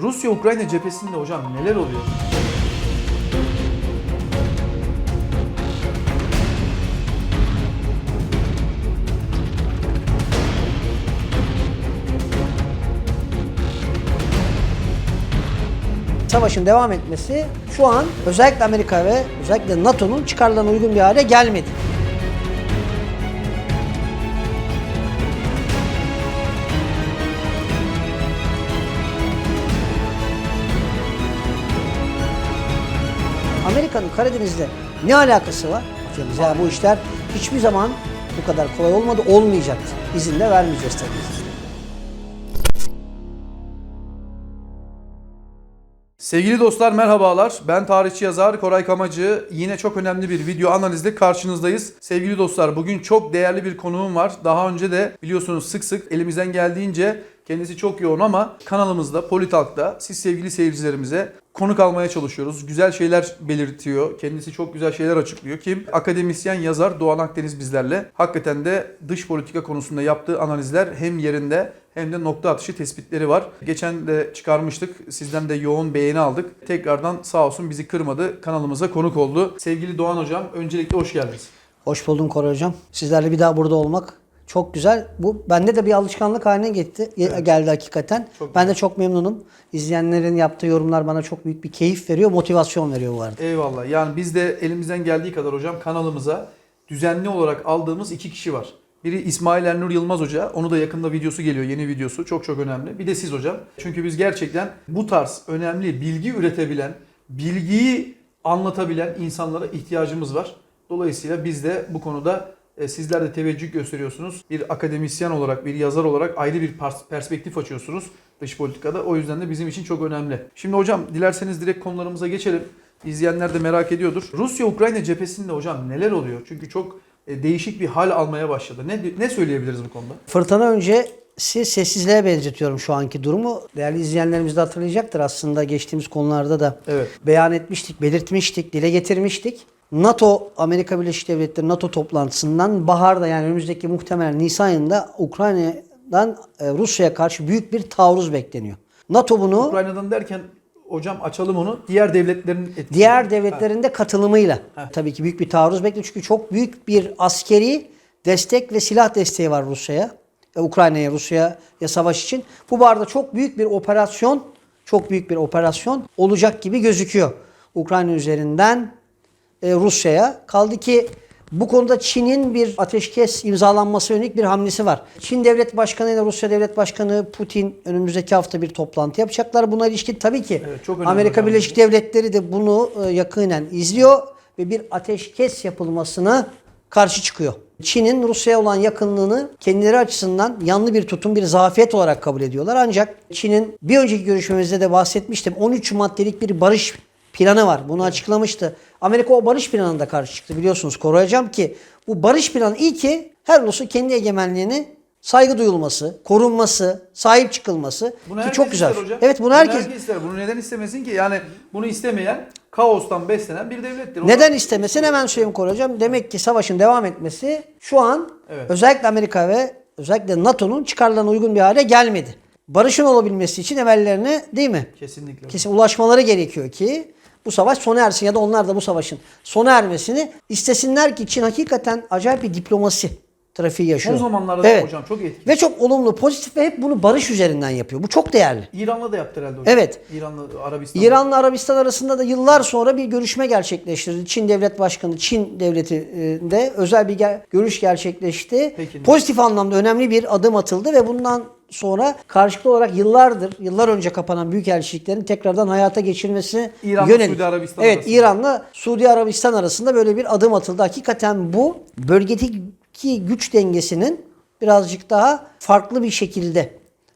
Rusya-Ukrayna cephesinde hocam neler oluyor? savaşın devam etmesi şu an özellikle Amerika ve özellikle NATO'nun çıkarlarına uygun bir hale gelmedi. Amerika'nın Karadeniz'de ne alakası var? Bakıyoruz ya bu işler hiçbir zaman bu kadar kolay olmadı, olmayacaktı. İzin de vermeyeceğiz tabii. Sevgili dostlar merhabalar. Ben tarihçi yazar Koray Kamacı. Yine çok önemli bir video analizle karşınızdayız. Sevgili dostlar bugün çok değerli bir konuğum var. Daha önce de biliyorsunuz sık sık elimizden geldiğince kendisi çok yoğun ama kanalımızda Politalk'ta siz sevgili seyircilerimize konuk almaya çalışıyoruz. Güzel şeyler belirtiyor. Kendisi çok güzel şeyler açıklıyor. Kim? Akademisyen yazar Doğan Akdeniz bizlerle. Hakikaten de dış politika konusunda yaptığı analizler hem yerinde hem de nokta atışı tespitleri var. Geçen de çıkarmıştık. Sizden de yoğun beğeni aldık. Tekrardan sağ olsun bizi kırmadı. Kanalımıza konuk oldu. Sevgili Doğan Hocam öncelikle hoş geldiniz. Hoş buldum Koray Hocam. Sizlerle bir daha burada olmak çok güzel. Bu bende de bir alışkanlık haline gitti, geldi hakikaten. Çok ben de çok memnunum. İzleyenlerin yaptığı yorumlar bana çok büyük bir keyif veriyor, motivasyon veriyor bu arada. Eyvallah. Yani biz de elimizden geldiği kadar hocam kanalımıza düzenli olarak aldığımız iki kişi var. Biri İsmail Ernur Yılmaz Hoca. Onu da yakında videosu geliyor. Yeni videosu. Çok çok önemli. Bir de siz hocam. Çünkü biz gerçekten bu tarz önemli bilgi üretebilen, bilgiyi anlatabilen insanlara ihtiyacımız var. Dolayısıyla biz de bu konuda e, sizler de teveccüh gösteriyorsunuz. Bir akademisyen olarak, bir yazar olarak ayrı bir pers- perspektif açıyorsunuz dış politikada. O yüzden de bizim için çok önemli. Şimdi hocam dilerseniz direkt konularımıza geçelim. İzleyenler de merak ediyordur. Rusya-Ukrayna cephesinde hocam neler oluyor? Çünkü çok e, değişik bir hal almaya başladı. Ne ne söyleyebiliriz bu konuda? Fırtına önce siz sessizliğe benzetiyorum şu anki durumu. Değerli izleyenlerimiz de hatırlayacaktır aslında geçtiğimiz konularda da Evet. beyan etmiştik, belirtmiştik, dile getirmiştik. NATO, Amerika Birleşik Devletleri NATO toplantısından baharda yani önümüzdeki muhtemelen Nisan ayında Ukrayna'dan e, Rusya'ya karşı büyük bir taarruz bekleniyor. NATO bunu Ukrayna'dan derken hocam açalım onu. Diğer devletlerin etkisi. diğer devletlerin de katılımıyla tabii ki büyük bir taarruz bekliyor. Çünkü çok büyük bir askeri destek ve silah desteği var Rusya'ya. e, Ukrayna'ya, Rusya'ya savaş için. Bu barda çok büyük bir operasyon, çok büyük bir operasyon olacak gibi gözüküyor. Ukrayna üzerinden Rusya'ya. Kaldı ki bu konuda Çin'in bir ateşkes imzalanması yönelik bir hamlesi var. Çin Devlet Başkanı ile Rusya Devlet Başkanı Putin önümüzdeki hafta bir toplantı yapacaklar. Buna ilişkin tabii ki Evet, çok Amerika. Birleşik Devletleri de bunu e, yakinen izliyor ve bir ateşkes yapılmasına karşı çıkıyor. Çin'in Rusya'ya olan yakınlığını kendileri açısından yanlı bir tutum, bir zafiyet olarak kabul ediyorlar. Ancak Çin'in bir önceki görüşmemizde de bahsetmiştim. 13 maddelik bir barış planı var. Bunu açıklamıştı. Amerika o barış planına da karşı çıktı biliyorsunuz. Koruyacağım ki bu barış planı ilki her ulusun kendi egemenliğini saygı duyulması, korunması, sahip çıkılması Bunu ki herkes çok güzel. hocam. Evet bunu herkes ister. Bunu neden istemesin ki? Yani bunu istemeyen kaostan beslenen bir devlettir. O Neden istemesin hemen söyleyeyim koruyacağım. Demek ki savaşın devam etmesi şu an Evet. özellikle Amerika ve özellikle NATO'nun çıkarlarına uygun bir hale gelmedi. Barışın olabilmesi için emellerine değil mi? Kesinlikle. Kesin ulaşmaları gerekiyor ki bu savaş sona ersin ya da onlar da bu savaşın sona ermesini istesinler ki Çin hakikaten acayip bir diplomasi trafiği yaşıyor. Son zamanlarda da hocam çok etkili. Ve çok olumlu, pozitif ve hep bunu barış üzerinden yapıyor. Bu çok değerli. İran'la da yaptı herhalde hocam. Evet. İran'la Arabistan. İran'la Arabistan arasında da yıllar sonra bir görüşme gerçekleştirdi. Çin Devlet Başkanı, Çin Devleti e, de özel bir görüş gerçekleşti. Peki. Pozitif anlamda önemli bir adım atıldı ve bundan sonra karşılıklı olarak yıllardır, yıllar önce kapanan büyükelçiliklerin tekrardan hayata geçirilmesine İran'la yönelik. Suudi Arabistan evet, arasında. İran'la Suudi Arabistan arasında böyle bir adım atıldı. Hakikaten bu bölgedeki güç dengesinin birazcık daha farklı bir şekilde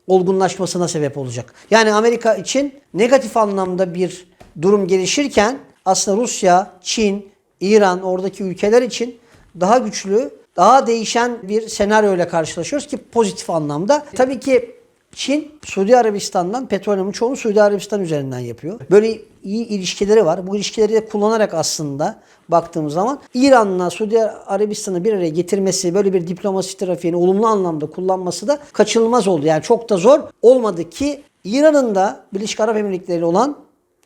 olgunlaşmasına sebep olacak. Yani Amerika için negatif anlamda bir durum gelişirken aslında Rusya, Çin, İran oradaki ülkeler için daha güçlü, daha değişen bir senaryo ile karşılaşıyoruz ki pozitif anlamda. Tabii ki Çin, Suudi Arabistan'dan petrolün çoğunu Suudi Arabistan üzerinden yapıyor. Böyle iyi ilişkileri var. Bu ilişkileri de kullanarak aslında baktığımız zaman İran'la Suudi Arabistan'ı bir araya getirmesi, böyle bir diplomasi trafiğini olumlu anlamda kullanması da kaçınılmaz oldu. Yani çok da zor olmadı ki İran'ın da Birleşik Arap Emirlikleri olan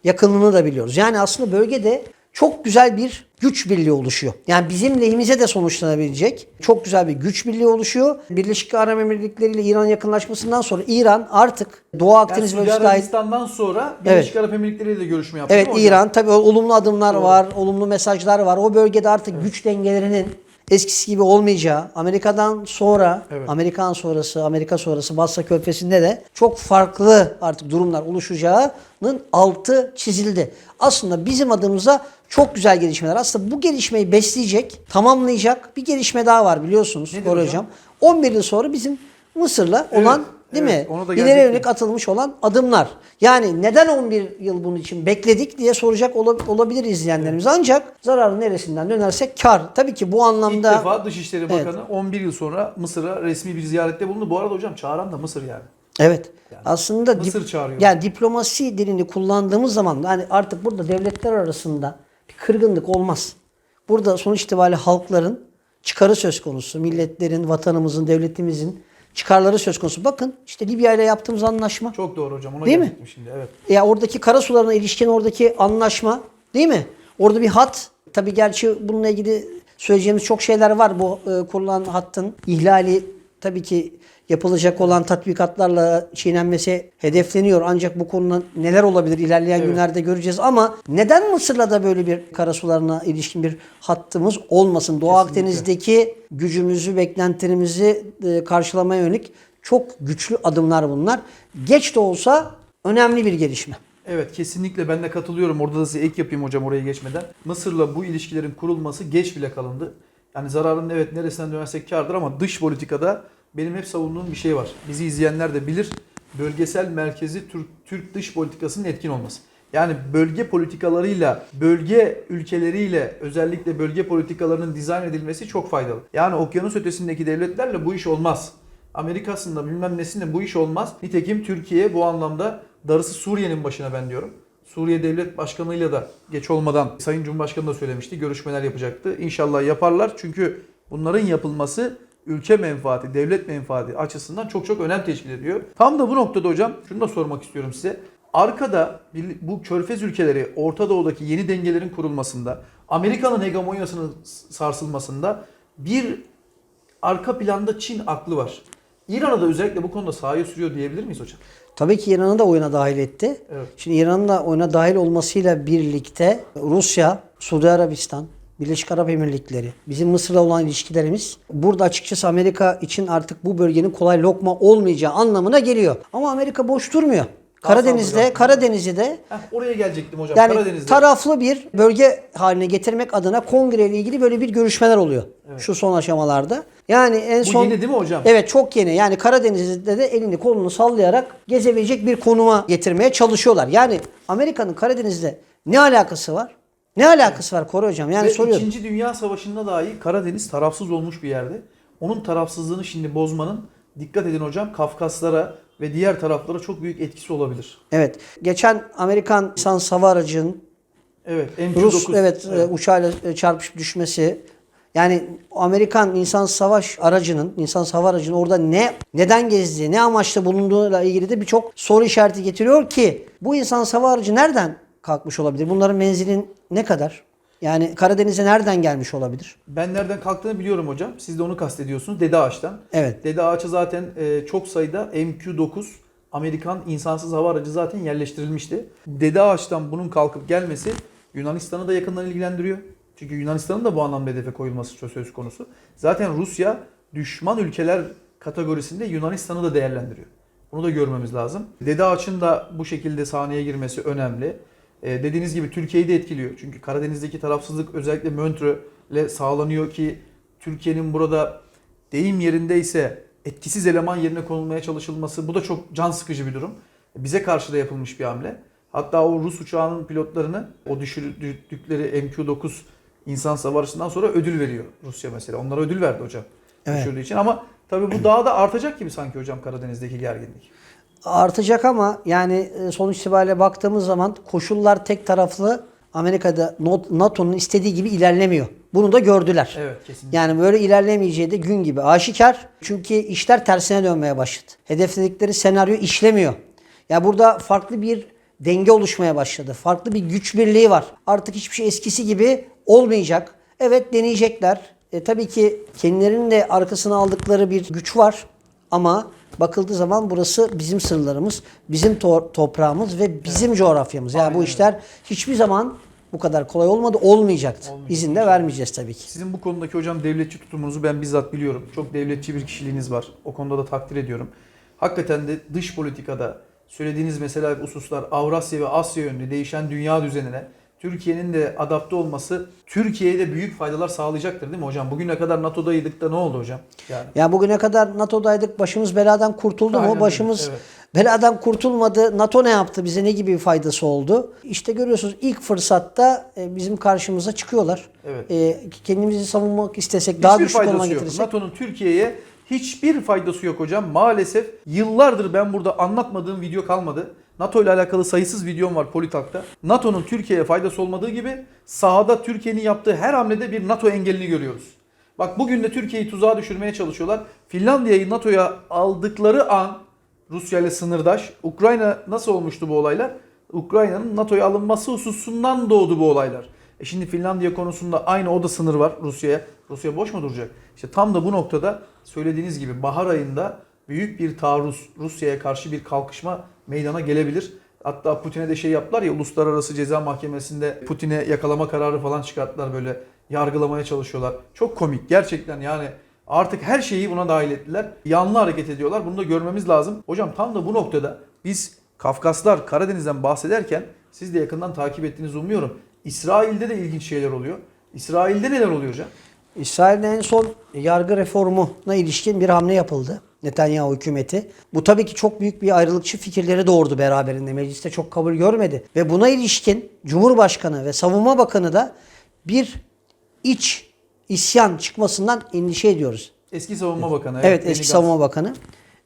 yakınlığını da biliyoruz. Yani aslında bölgede çok güzel bir güç birliği oluşuyor. Yani bizim lehimize de sonuçlanabilecek çok güzel bir güç birliği oluşuyor. Birleşik Arap Emirlikleri ile İran yakınlaşmasından sonra İran artık Doğu Yani Akdeniz Suudi bölgesi Arabistan'dan sonra Birleşik Arap Emirlikleri ile de görüşme yaptı. Evet? İran tabii olumlu adımlar var, olumlu mesajlar var. O bölgede artık güç dengelerinin eskisi gibi olmayacağı, Amerika'dan sonra, Evet. Amerikan sonrası, Amerika sonrası Basra Körfezi'nde de çok farklı artık durumlar oluşacağının altı çizildi. Aslında bizim adımıza çok güzel gelişmeler. Aslında bu gelişmeyi besleyecek, tamamlayacak bir gelişme daha var biliyorsunuz Nedir Koray hocam? Hocam. 11 yıl sonra bizim Mısır'la Evet, olan değil evet, mi? ona da İleri yönelik atılmış olan adımlar. Yani neden 11 yıl bunun için bekledik diye soracak ola- olabilir izleyenlerimiz. Ancak zararın neresinden dönersek kar. Tabii ki bu İlk anlamda defa Dışişleri Evet. Bakanı 11 yıl sonra Mısır'a resmi bir ziyarette bulundu. Bu arada hocam çağıran da Mısır yani. evet. aslında dip- Mısır çağırıyor. yani diplomasi dilini kullandığımız zaman yani artık burada devletler arasında bir kırgınlık olmaz. Burada sonuç itibariyle halkların çıkarı söz konusu. Milletlerin, vatanımızın, devletimizin çıkarları söz konusu. Bakın işte Libya ile yaptığımız anlaşma. Çok doğru hocam. Ona Değil mi? şimdi. Evet. Ya oradaki kara sularına ilişkin oradaki anlaşma değil mi? Orada bir hat. Tabii gerçi bununla ilgili söyleyeceğimiz çok şeyler var. Bu e, kurulan hattın ihlali tabii ki yapılacak olan tatbikatlarla çiğnenmesi hedefleniyor. Ancak bu konuda neler olabilir ilerleyen Evet. günlerde göreceğiz. Ama neden Mısır'la da böyle bir kara sularına ilişkin bir hattımız olmasın? Doğu Kesinlikle. Akdeniz'deki gücümüzü, beklentilerimizi e, karşılamaya yönelik çok güçlü adımlar bunlar. Geç de olsa önemli bir gelişme. Evet kesinlikle ben de katılıyorum. Orada da size ek yapayım hocam oraya geçmeden. Mısır'la bu ilişkilerin kurulması geç bile kalındı. Yani zararın evet neresinden dönersek kardır ama dış politikada benim hep savunduğum bir şey var. Bizi izleyenler de bilir. Bölgesel merkezi Türk, Türk dış politikasının etkin olması. Yani bölge politikalarıyla, bölge ülkeleriyle özellikle bölge politikalarının dizayn edilmesi çok faydalı. Yani okyanus ötesindeki devletlerle bu iş olmaz. Amerika'sında bilmem nesinde bu iş olmaz. Nitekim Türkiye bu anlamda darısı Suriye'nin başına ben diyorum. Suriye Devlet Başkanı'yla da geç olmadan Sayın Cumhurbaşkanı da söylemişti. Görüşmeler yapacaktı. İnşallah yaparlar. Çünkü bunların yapılması ülke menfaati, devlet menfaati açısından çok çok önem teşkil ediyor. Tam da bu noktada hocam şunu da sormak istiyorum size. Arkada bu körfez ülkeleri Orta Doğu'daki yeni dengelerin kurulmasında, Amerika'nın hegemonyasının sarsılmasında bir arka planda Çin aklı var. İran'a da özellikle bu konuda sahaya sürüyor diyebilir miyiz hocam? Tabii ki İran'ı da oyuna dahil etti. Evet. Şimdi İran'ın da oyuna dahil olmasıyla birlikte Rusya, Suudi Arabistan, Birleşik Arap Emirlikleri, bizim Mısır'la olan ilişkilerimiz burada açıkçası Amerika için artık bu bölgenin kolay lokma olmayacağı anlamına geliyor. Ama Amerika boş durmuyor. Karadeniz'de, saldırgan. Karadeniz'i de Heh, oraya gelecektim hocam. yani Karadeniz'de. taraflı bir bölge haline getirmek adına kongre ile ilgili böyle bir görüşmeler oluyor. Şu son aşamalarda. Yani en bu son yeni değil mi hocam? Evet çok yeni. Yani Karadeniz'de de elini kolunu sallayarak gezebilecek bir konuma getirmeye çalışıyorlar. Yani Amerika'nın Karadeniz'de ne alakası var? Ne alakası var Koray Hocam? Yani Ve soruyorum. İkinci Dünya Savaşı'nda dahi Karadeniz tarafsız olmuş bir yerde. Onun tarafsızlığını şimdi bozmanın dikkat edin hocam Kafkaslara ve diğer taraflara çok büyük etkisi olabilir. Evet. Geçen Amerikan insan hava aracının Evet. MQ-9. Rus evet, e, uçağıyla e, çarpışıp düşmesi yani Amerikan insan savaş aracının, insan hava aracının orada ne neden gezdiği, ne amaçla bulunduğuyla ilgili de birçok soru işareti getiriyor ki bu insan hava aracı nereden kalkmış olabilir? Bunların menzilin ne kadar? Yani Karadeniz'e nereden gelmiş olabilir? Ben nereden kalktığını biliyorum hocam. Siz de onu kastediyorsunuz. Dede Ağaç'tan. Evet. Dede Ağaç'a zaten e, çok sayıda MQ-9 Amerikan insansız hava aracı zaten yerleştirilmişti. Dede Ağaç'tan bunun kalkıp gelmesi Yunanistan'ı da yakından ilgilendiriyor. Çünkü Yunanistan'ın da bu anlamda hedefe koyulması söz konusu. Zaten Rusya düşman ülkeler kategorisinde Yunanistan'ı da değerlendiriyor. Bunu da görmemiz lazım. Dede Ağaç'ın da bu şekilde sahneye girmesi önemli. Ee, dediğiniz gibi Türkiye'yi de etkiliyor. Çünkü Karadeniz'deki tarafsızlık özellikle Montreux ile sağlanıyor ki Türkiye'nin burada deyim yerindeyse etkisiz eleman yerine konulmaya çalışılması bu da çok can sıkıcı bir durum. Bize karşı da yapılmış bir hamle. Hatta o Rus uçağının pilotlarını o düşürdükleri MQ-9 insan savaşından sonra ödül veriyor Rusya mesela. Onlara ödül verdi hocam. Evet. Düşürdüğü için ama tabii bu daha da artacak gibi sanki hocam Karadeniz'deki gerginlik. Artacak ama yani e, sonuç itibariyle baktığımız zaman koşullar tek taraflı Amerika'da NATO'nun istediği gibi ilerlemiyor. Bunu da gördüler. Evet kesinlikle. Yani böyle ilerlemeyeceği de gün gibi aşikar. Çünkü işler tersine dönmeye başladı. Hedefledikleri senaryo işlemiyor. Ya burada farklı bir denge oluşmaya başladı. Farklı bir güç birliği var. Artık hiçbir şey eskisi gibi olmayacak. Evet deneyecekler. E, tabii ki kendilerinin de arkasına aldıkları bir güç var. Ama bakıldığı zaman burası bizim sınırlarımız, bizim to- toprağımız ve bizim coğrafyamız. Yani bu işler hiçbir zaman bu kadar kolay olmadı, olmayacaktı. İzin de vermeyeceğiz tabii ki. Sizin bu konudaki hocam devletçi tutumunuzu ben bizzat biliyorum. Çok devletçi bir kişiliğiniz var. O konuda da takdir ediyorum. Hakikaten de dış politikada söylediğiniz mesela hususlar Avrasya ve Asya yönlü değişen dünya düzenine Türkiye'nin de adapte olması Türkiye'ye de büyük faydalar sağlayacaktır değil mi hocam? Bugüne kadar NATO'daydık da ne oldu hocam? Yani Ya bugüne kadar NATO'daydık, başımız beladan kurtuldu Aynen mu? Başımız evet. beladan kurtulmadı. NATO ne yaptı? Bize ne gibi bir faydası oldu? İşte görüyorsunuz ilk fırsatta e, bizim karşımıza çıkıyorlar. Evet. E, kendimizi savunmak istesek, daha hiçbir güçlü konuma getirirsek. NATO'nun Türkiye'ye hiçbir faydası yok hocam. Maalesef yıllardır ben burada anlatmadığım video kalmadı. NATO ile alakalı sayısız videom var Politak'ta. NATO'nun Türkiye'ye faydası olmadığı gibi sahada Türkiye'nin yaptığı her hamlede bir NATO engelini görüyoruz. Bak bugün de Türkiye'yi tuzağa düşürmeye çalışıyorlar. Finlandiya'yı NATO'ya aldıkları an Rusya ile sınırdaş. Ukrayna nasıl olmuştu bu olaylar? Ukrayna'nın NATO'ya alınması hususundan doğdu bu olaylar. E şimdi Finlandiya konusunda aynı o da sınır var Rusya'ya. Rusya boş mu duracak? İşte tam da bu noktada söylediğiniz gibi bahar ayında büyük bir taarruz Rusya'ya karşı bir kalkışma meydana gelebilir. Hatta Putin'e de şey yaptılar ya Uluslararası Ceza Mahkemesi'nde Putin'e yakalama kararı falan çıkarttılar böyle yargılamaya çalışıyorlar. Çok komik gerçekten yani artık her şeyi buna dahil ettiler. Yanlı hareket ediyorlar. Bunu da görmemiz lazım. Hocam tam da bu noktada biz Kafkaslar, Karadeniz'den bahsederken siz de yakından takip ettiğinizi umuyorum. İsrail'de de ilginç şeyler oluyor. İsrail'de neler oluyor hocam? İsrail'de en son yargı reformuna ilişkin bir hamle yapıldı. Netanyahu hükümeti. Bu tabii ki çok büyük bir ayrılıkçı fikirleri doğurdu beraberinde. Mecliste çok kabul görmedi. Ve buna ilişkin Cumhurbaşkanı ve Savunma Bakanı da bir iç isyan çıkmasından endişe ediyoruz. Eski Savunma Bakanı. Evet, Benny eski savunma bakanı.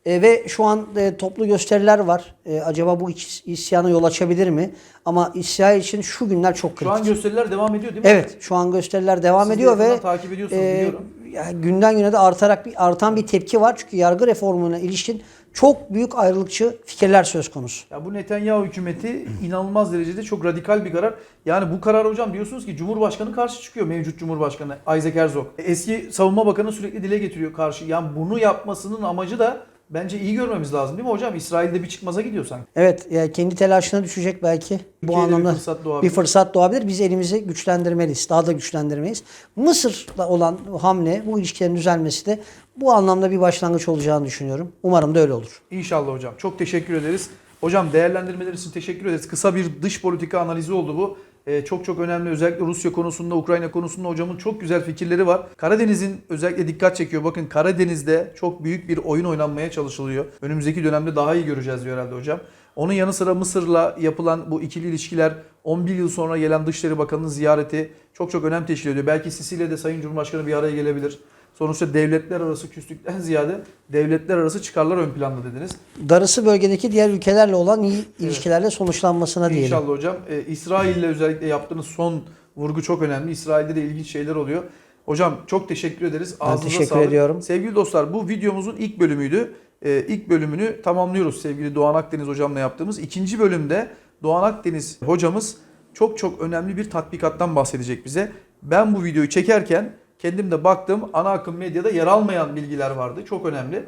E, ve şu an e, toplu gösteriler var. E, acaba bu iç, isyana yol açabilir mi? Ama İsrail için şu günler çok Şu kritik. an gösteriler devam ediyor değil mi? evet, şu an gösteriler devam Siz ediyor ve takip ediyorsunuz, biliyorum. Günden güne de artarak bir artan bir tepki var. Çünkü yargı reformuna ilişkin çok büyük ayrılıkçı fikirler söz konusu. Ya bu Netanyahu hükümeti inanılmaz derecede çok radikal bir karar. Yani bu karar hocam diyorsunuz ki Cumhurbaşkanı karşı çıkıyor mevcut Cumhurbaşkanı Isaac Herzog. Eski Savunma Bakanı sürekli dile getiriyor karşı. Yani bunu yapmasının amacı da bence iyi görmemiz lazım değil mi hocam? İsrail'de bir çıkmaza gidiyor sanki. Evet, yani kendi telaşına düşecek belki. Bu Türkiye'de bir anlamda fırsat doğabilir. bir fırsat doğabilir. Biz elimizi güçlendirmeliyiz. Daha da güçlendirmeliyiz. Mısır'la olan hamle, bu ilişkilerin düzelmesi de bu anlamda bir başlangıç olacağını düşünüyorum. Umarım da öyle olur. İnşallah hocam. Çok teşekkür ederiz. Hocam değerlendirmeler için teşekkür ederiz. Kısa bir dış politika analizi oldu bu. Ee, çok çok önemli. Özellikle Rusya konusunda, Ukrayna konusunda hocamın çok güzel fikirleri var. Karadeniz'in özellikle dikkat çekiyor. Bakın Karadeniz'de çok büyük bir oyun oynanmaya çalışılıyor. Önümüzdeki dönemde daha iyi göreceğiz diyor herhalde hocam. Onun yanı sıra Mısır'la yapılan bu ikili ilişkiler 11 yıl sonra gelen Dışişleri Bakanı'nın ziyareti çok çok önem teşkil ediyor. Belki Sisilya'da Sayın Cumhurbaşkanı bir araya gelebilir. Sonuçta devletler arası küslükten ziyade devletler arası çıkarlar ön planda dediniz. Darısı bölgedeki diğer ülkelerle olan iyi ilişkilerle sonuçlanmasına diyelim. İnşallah hocam. Ee, İsrail'le özellikle yaptığınız son vurgu çok önemli. İsrail'de de ilginç şeyler oluyor. Hocam çok teşekkür ederiz. Ben Ağzınıza teşekkür sağlık. ediyorum. Sevgili dostlar bu videomuzun ilk bölümüydü. Ee, ilk bölümünü tamamlıyoruz sevgili Doğan Akdeniz hocamla yaptığımız. İkinci bölümde Doğan Akdeniz hocamız çok çok önemli bir tatbikattan bahsedecek bize. Ben bu videoyu çekerken kendim de baktım ana akım medyada yer almayan bilgiler vardı. Çok önemli.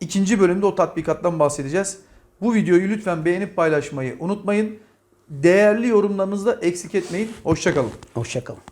İkinci bölümde o tatbikattan bahsedeceğiz. Bu videoyu lütfen beğenip paylaşmayı unutmayın. Değerli yorumlarınızı da eksik etmeyin. Hoşçakalın. Hoşçakalın.